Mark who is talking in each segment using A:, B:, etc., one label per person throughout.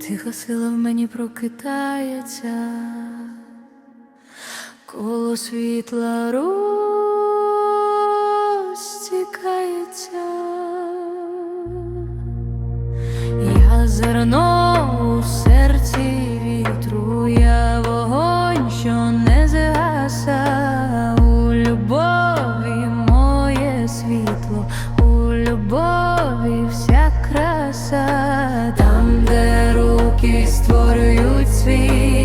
A: тиха сила в мені прокитається, коло світла розтікається. Я зерно speak.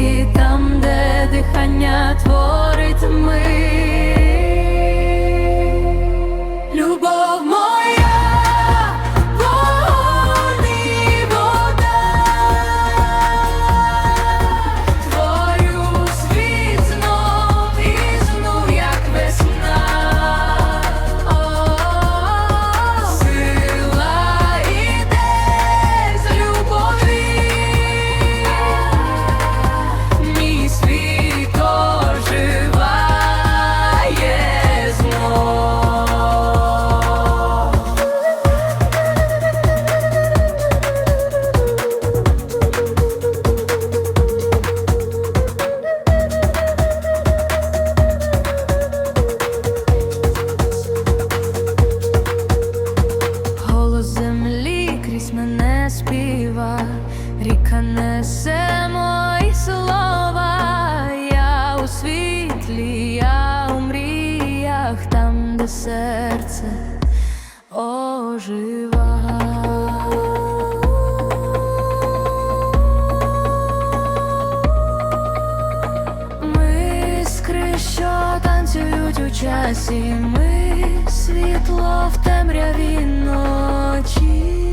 A: Несе мої слова, я у світлі, я у мріях, там, де серце ожива. Ми іскри, що танцюють у часі, ми світло в темряві ночі.